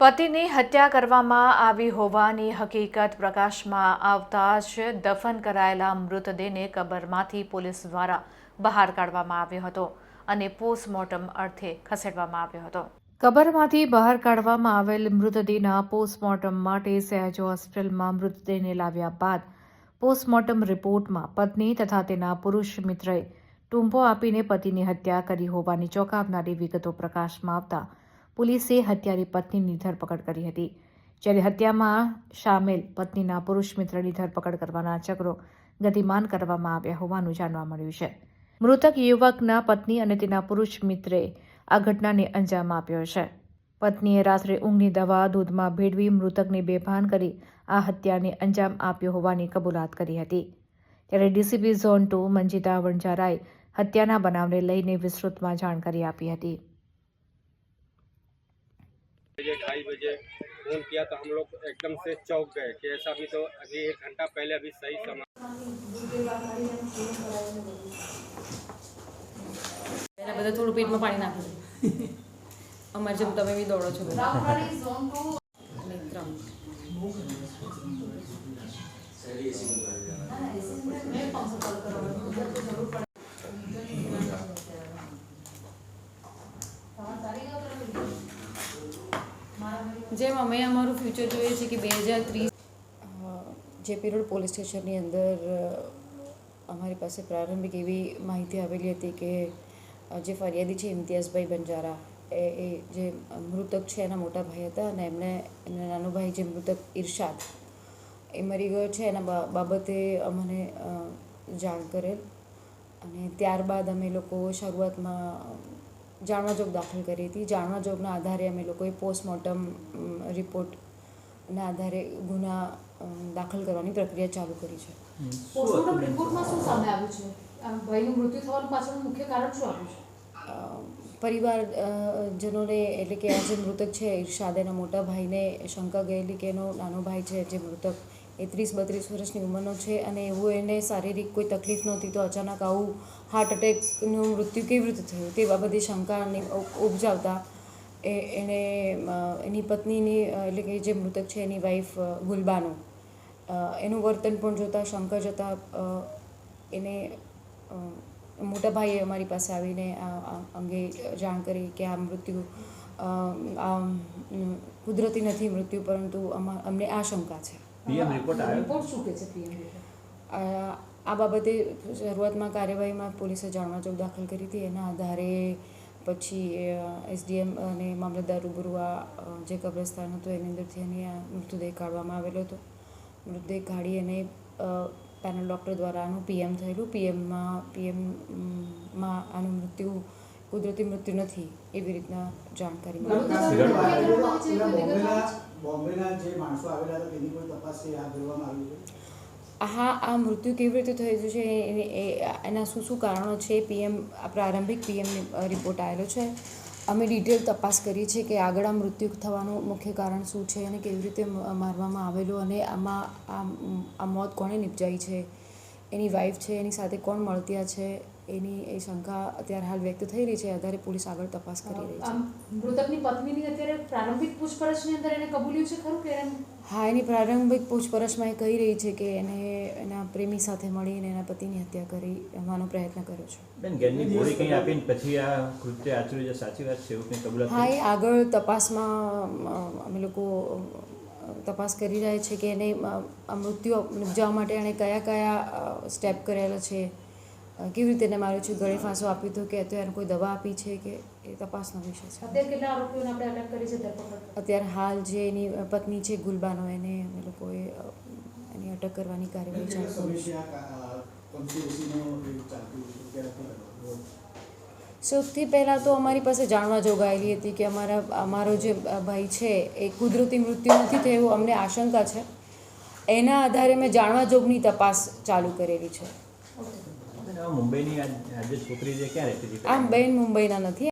પતિની હત્યા કરવામાં આવી હોવાની હકીકત પ્રકાશમાં આવતા જ દફન કરાયેલા મૃતદેહને કબરમાંથી પોલીસ દ્વારા બહાર કાઢવામાં આવ્યો હતો અને પોસ્ટમોર્ટમ અર્થે ખસેડવામાં આવ્યો હતો. કબરમાંથી બહાર કાઢવામાં આવેલ મૃતદેહના પોસ્ટમોર્ટમ માટે સહેજો હોસ્પિટલમાં મૃતદેહને લાવ્યા બાદ પોસ્ટમોર્ટમ રિપોર્ટમાં પત્ની તથા તેના પુરુષ મિત્રએ ટૂંપો આપીને પતિની હત્યા કરી હોવાની ચોંકાવનારી વિગતો પ્રકાશમાં આવતા પોલીસે હત્યારી પત્નીની ધરપકડ કરી હતી. જ્યારે હત્યામાં સામેલ પત્નીના પુરુષ મિત્રની ધરપકડ કરવાના ચક્રો ગતિમાન કરવામાં આવ્યા હોવાનું જાણવા મળ્યું છે. મૃતક યુવકના પત્ની અને તેના પુરુષ મિત્રે આ ઘટનાને અંજામ આપ્યો છે. પત્નીએ રાત્રે ઊંઘની દવા, દૂધમાં ભેળવી મૃતકને બેભાન કરી આ હત્યાને અંજામ આપ્યો હોવાની કબૂલાત કરી હતી. ત્યારે ડીસીપી ઝોન ટુ મંજિતા વણઝારાએ હત્યાના બનાવને લઈને વિસ્તૃતમાં જાણકારી આપી હતી. बजे ढाई बजे फोन किया तो हम लोग एकदम से चौंक गए कि ऐसा अभी तो अभी एक घंटा पहले अभी सही समय એના બધા થોડું પેટમાં પાણી નાખી અમારે જેમ તમે બી દોડો છો બધા જેમ અમે અમારું ફ્યુચર જોઈએ છે કે બે હજાર ત્રીસ જે પિરોડ પોલીસ સ્ટેશનની અંદર અમારી પાસે પ્રારંભિક એવી માહિતી આવેલી હતી કે જે ફરિયાદી છે ઇમ્તિયાઝભાઈ બંજારા, એ એ જે મૃતક છે એના મોટા ભાઈ હતા અને એમણે એમના નાનો ભાઈ જે મૃતક ઇરશાદ એ મરી ગયો છે. એના બાબતે અમને જાણ કરેલ અને ત્યારબાદ અમે લોકો શરૂઆતમાં જાણવા જોગ દાખલ કરી હતી. જાણવા જોગના આધારે અમે લોકોએ પોસ્ટમોર્ટમ રિપોર્ટના આધારે ગુના દાખલ કરવાની પ્રક્રિયા ચાલુ કરી છે. પોસ્ટમોર્ટમ રિપોર્ટમાં શું સામે આવ્યું છે? ભાઈનું મૃત્યુ થવાનું પાછળનું મુખ્ય કારણ શું આવ્યું છે? પરિવાર જનોને એટલે કે આ જે મૃતક છે ઇરશાદ એના મોટા ભાઈને શંકા ગયેલી કે એનો નાનો ભાઈ છે જે મૃતક એ ત્રીસ બત્રીસ વર્ષની ઉંમરનો છે અને એવું એને શારીરિક કોઈ તકલીફ નહોતી તો અચાનક આવું હાર્ટ એટેકનું મૃત્યુ કેવી રીતે થયું તે બાબતે ઉપ- ઉપજાવતા એ, એણે એની પત્નીની એટલે કે જે મૃતક છે એની વાઈફ ગુલબાનો. એનું વર્તન પણ જોતાં શંકા જતાં એને મોટા ભાઈએ અમારી પાસે આવીને આ અંગે જાણ કરી કે આ મૃત્યુ આ કુદરતી નથી મૃત્યુ પરંતુ અમા અમને આ શંકા છે. પીએમ રિપોર્ટ આવ્યો? રિપોર્ટ શું કહે છે પીએમ આ બાબતે શરૂઆતમાં કાર્યવાહીમાં પોલીસે જાણવા ચોક દાખલ કરી હતી. એના આધારે પછી એસડીએમ અને મામલતદાર રૂબરૂ આ જે કબ્રસ્તાન હતું એની અંદરથી એને આ મૃતદેહ કાઢવામાં આવેલો હતો. મૃતદેહ કાઢી અને પેનલ ડૉક્ટર દ્વારા આનું પીએમ થયેલું. પીએમમાં પીએમમાં આનું મૃત્યુ કુદરતી મૃત્યુ નથી એવી રીતના જાણકારી મળી. બોમ્બેના જે માણસો આવેલા હતા, તેની કોઈ તપાસ હાથ ધરવામાં આવી છે? હા, આ મૃત્યુ કેવી રીતે થયું છે એના શું શું કારણો છે? પીએમ પ્રારંભિક પીએમ રિપોર્ટ આવેલો છે. અમે ડિટેલ તપાસ કરી છે કે આગળ આ મૃત્યુ થવાનું મુખ્ય કારણ શું છે અને કેવી રીતે મારવામાં આવેલું અને આમાં આ આ મોત કોણે નિપજાઈ છે? એની વાઈફ છે, એની સાથે કોણ મળત્યા છે? એની એ શંકા અત્યારે હાલ વ્યક્ત થઈ રહી છે આધારે પોલીસ આગળ તપાસ કરી રહી છે. મૃતકની પત્નીની અત્યારે પ્રારંભિક પૂછપરછની અંદર એને કબૂલ્યું છે ખરું કે હા એની પ્રારંભિક પૂછપરછમાં એ કહી રહી છે કે એને એના પ્રેમી સાથે મળીને એના પતિની હત્યા કરી એવાનો પ્રયત્ન કર્યો છે. બેન ઘરની ગોળી કંઈ આપીને પછી આ કૃત્ય આચર્યું છે? સાચી વાત છે એવું કંઈ કબૂલાત હા એ આગળ તપાસમાં અમે લોકો તપાસ કરી રહ્યા છે કે એને મૃત્યુ ઉપજાવવા માટે એણે કયા કયા સ્ટેપ કરેલા છે કેવી રીતે એને માર્યો છે ગળે ફાંસો આપ્યો હતો કે અત્યારે કોઈ દવા આપી છે કે એ તપાસનો વિષય છે. અત્યારે કેટલા આરોપીઓને આપણે અટક કરી છે ધરપકડ? અત્યારે હાલ જે એની પત્ની છે ગુલબાનો એને અમે લોકોએ એની અટક કરવાની કાર્યવાહી ચાલુ સૌથી પહેલાં તો અમારી પાસે જાણવા જોગાયેલી હતી કે અમારા અમારો જે ભાઈ છે એ કુદરતી મૃત્યુ નથી થયું એવું અમને આશંકા છે. એના આધારે મેં જાણવા જોગની તપાસ ચાલુ કરેલી છે. મુંબઈની આજે જે છોકરી છે ક્યાં રહેતી હતી આ બેન મુંબઈના નથી.